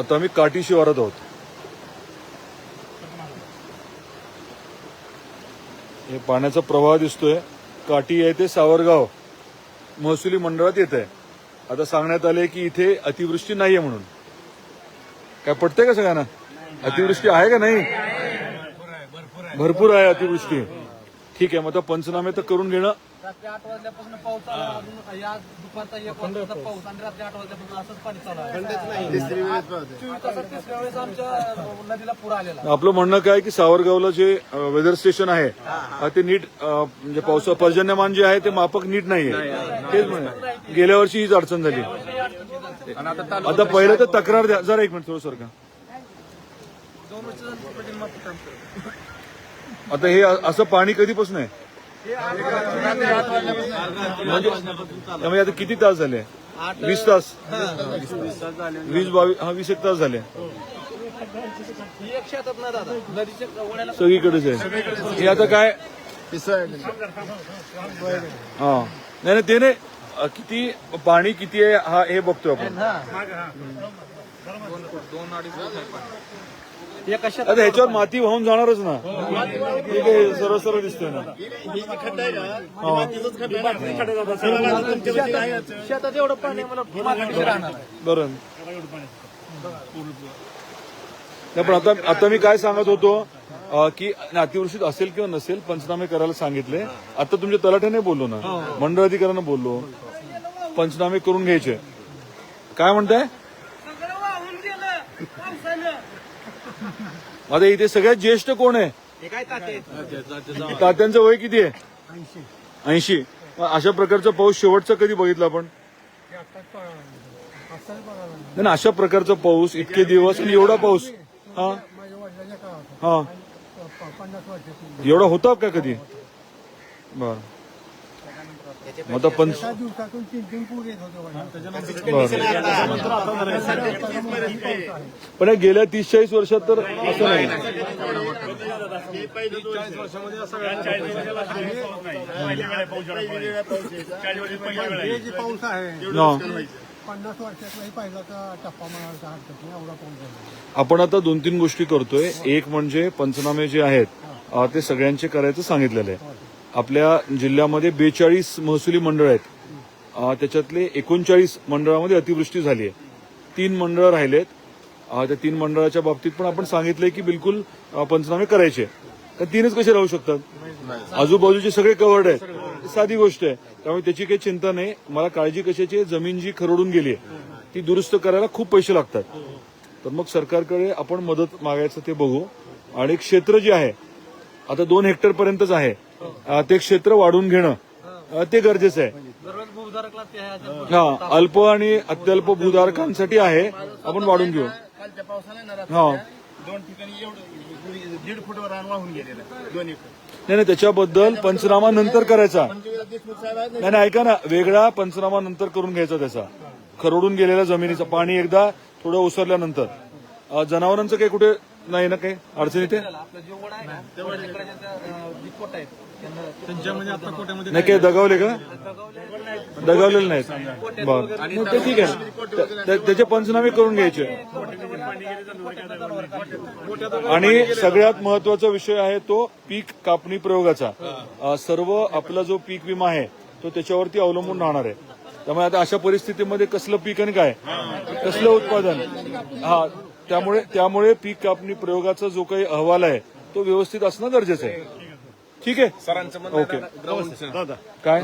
आता आम्ही काठी शिवारात आहोत. हे पाण्याचा प्रवाह दिसतोय. काठी आहे ते सावरगाव. महसुली मंडळात येत आहे आता सांगण्यात आले की इथे अतिवृष्टी नाहीये म्हणून. काय पटतंय का सगळ्यांना? अतिवृष्टी आहे का नाही? भरपूर आहे अतिवृष्टी. ठीक आहे मग आता पंचनामे तर करून घेणं. रात्री आठ वाजल्यापासून पाऊस चालू आहे. अजून या दुपारचा एक वाजता पाऊस आणि रात्री आठ वाजल्यापासून असंच पाणी चालू आहे. चोवीस तासात तिसऱ्या वेळेस आमच्या नदीला पूर आलेला आपलं म्हणणं काय आहे की सावरगावला जे वेदर स्टेशन आहे ते नीट म्हणजे पावसा पर्जन्यमान जे आहे ते मापक नीट नाहीये. तेच म्हणे गेल्या वर्षी हीच अडचण झाली. आता पहिलं तर तक्रार द्या. जरा एक मिनिट थोडं सर का दोन वर्ष आता हे असं पाणी कधीपासून आहे? म्हणजे त्यामुळे आता किती तास झाले? वीस तास? वीस बावीस हा वीस एक तास झाले. सगळीकडेच आहे. हे आता काय? हा. नाही नाही ते नाही. किती पाणी किती आहे हा हे बघतोय आपण. आता ह्याच्यावर माती वाहून जाणारच ना. हे काय सरळ सरळ दिसतोय ना. शेतात एवढं पाणी मला माती राहणार. आहे. बरं. नाही पण आता आता मी काय सांगत होतो की अतिवृष्टीत असेल किंवा नसेल पंचनामे करायला सांगितले. आता तुमच्या तलाठ्याने बोललो ना. मंडळ अधिकाऱ्यांना बोललो. पंचनामे करून घ्यायचे. काय म्हणताय? आता इथे सगळ्यात ज्येष्ठ कोण आहे? हे काय ताते आहेत? तात्यांचं वय किती आहे? ऐंशी. अशा प्रकारचा पाऊस शेवटचा कधी बघितला आपण? नाही ना, अशा प्रकारचा पाऊस इतके दिवस आणि एवढा पाऊस. हा? हा. एवढा होता का कधी? बर. मग पण या गेल्या तीस चाळीस वर्षात तर असं नाही. हे पाऊस आहे हा. पन्नास वर्षातलाही पहिला तर टप्पा म्हणायचा हरकत नाही एवढा पाऊस झाला. आपण आता दोन तीन गोष्टी करतोय. एक म्हणजे पंचनामे जे आहेत ते सगळ्यांचे करायचं सांगितलेलं आहे. आपल्या जिल्ह्यामध्ये बेचाळीस महसुली मंडळ आहेत. त्याच्यातले एकोणचाळीस मंडळामध्ये अतिवृष्टी झाली आहे. तीन मंडळं राहिलेत. आहेत त्या तीन मंडळाच्या बाबतीत पण आपण सांगितलंय की बिलकुल पंचनामे करायचे. तर तीनच कसे राहू शकतात? आजूबाजूचे सगळे कवर्ड आहेत. साधी गोष्ट आहे. त्यामुळे त्याची काही चिंता नाही. मला काळजी कशाची आहे, जमीन जी खरडून गेली आहे ती दुरुस्त करायला खूप पैसे लागतात. तर मग सरकारकडे आपण मदत मागायचं ते बघू. आणि क्षेत्र जे आहे आता दोन हेक्टर पर्यंतच आहे. ते क्षेत्र वाढवून घेणं ते गरजेचं आहे. हा अल्प आणि अत्यल्प भूधारकांसाठी आहे आपण वाढून घेऊ. हा. दोन ठिकाणी दीड वाहून गेलेलं. दोन नाही नाही त्याच्याबद्दल पंचनामा नंतर करायचा. नाही नाही ऐका ना वेगळा पंचनामा नंतर करून घ्यायचा त्याचा. खरडून गेलेल्या जमिनीचं पाणी एकदा थोडं ओसरल्यानंतर. जनावरांचं काही कुठे नाही ना काही अडचण येते? आपला जो वडा आहे ना त्या वड्याकडच्या त्या, अं, जी कोट आहेत. त्यांना आता कोट्यामध्ये नाही काही दगावले का? दगावलेले नाहीत. बर. मग ते ठीक आहे. त्या- त्या- त्याचे पंचनामे करून घ्यायचे. आणि सगळ्यात महत्त्वाचा विषय आहे तो पीक कापणी प्रयोगाचा. अ, सर्व आपला जो पीक विमा आहे तो त्याच्यावरती अवलंबून राहणार आहे. त्यामुळे आता अशा परिस्थितीमध्ये कसलं पीक आणि काय? कसलं उत्पादन? हा. त्यामुळे त्यामुळे पीक कापणी प्रयोगाचा जो काही अहवाल आहे तो व्यवस्थित असणं गरजेचं आहे. ठीक आहे? सरांचं ओके. काय?